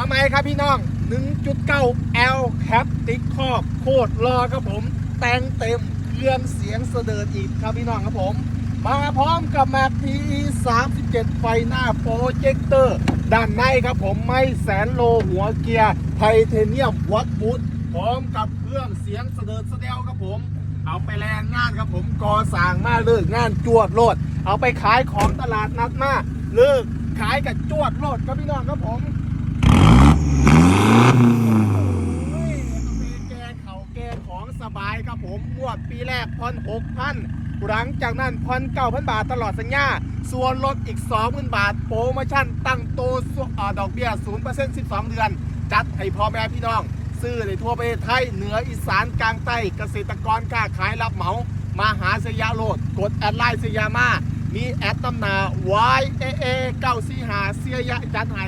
มาไหมครับพี่น้อง 1.9 L แคปติ๊กครอบโคตรรอครับผม แต่งเต็มเครื่องเสียงเสดิร์ดอีกครับพี่น้องครับผม มาพร้อมกับแม็ก PE 37 ไฟหน้าโปรเจคเตอร์ ด้านในครับผมไม่แสนโลหัวเกียร์ไทเทเนียมวัดบุตพร้อมกับเครื่องเสียงเสดิร์ดเสดวครับผม เอาไปแรงงานครับผมกอสั่งมาเลิกงานจวดโลด เอาไปขายของตลาดนัดมาเลิกขายกับจวดโลดครับพี่น้องครับผมโอ้ยเอาไปแกเขาแกของส บายครับผมงวดปีแรกผ่อนหกพันหลังจากนั้นผ่อนเก้าพันบาทตลอดสัญญา ส่วนลดอีก20,000บาท โปรโมชั่นตั้งโตส่วนอ่าดอกเบี้ย0% 12เดือน จัดให้พ่อแม่พี่น้อง ซื้อในทั่วประเทศไทย เหนืออีสานกลางใต้เกษตรกรค้าขายรับเหมา มาหาสยาโลด กดแอดไลน์สยามามีแอดตำหนา Y A A 945เสียยะจัดให้